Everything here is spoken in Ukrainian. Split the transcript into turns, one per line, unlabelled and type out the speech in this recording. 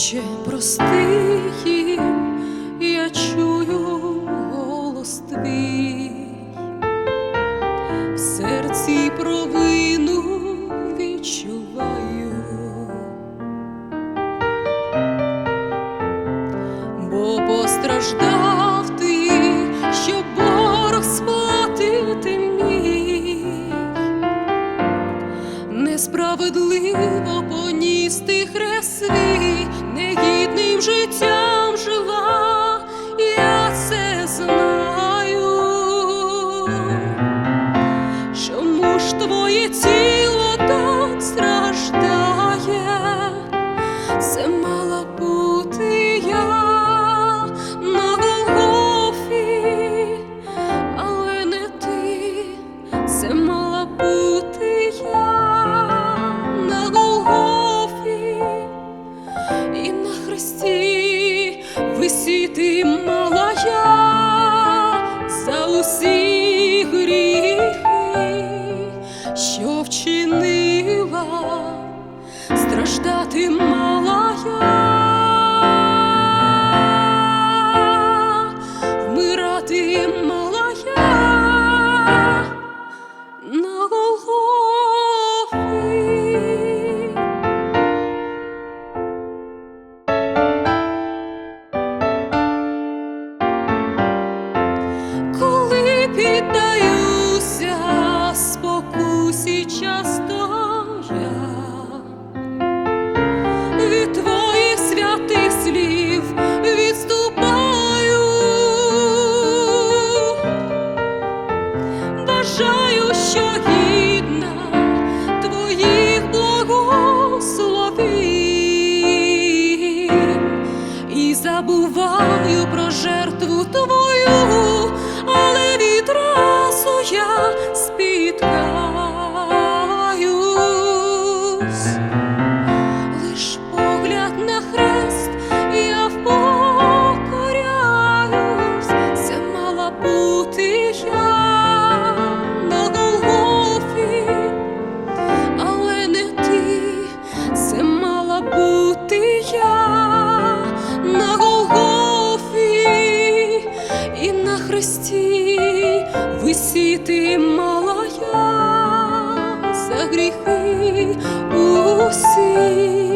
Ще прости їм, я чую голос твій, в серці провину відчуваю, бо постраждав ти, що борг сплатити мій, несправедливо поніс ти хрест свій негідним життям жила. him. кресті висіти мала я за гріхи усі.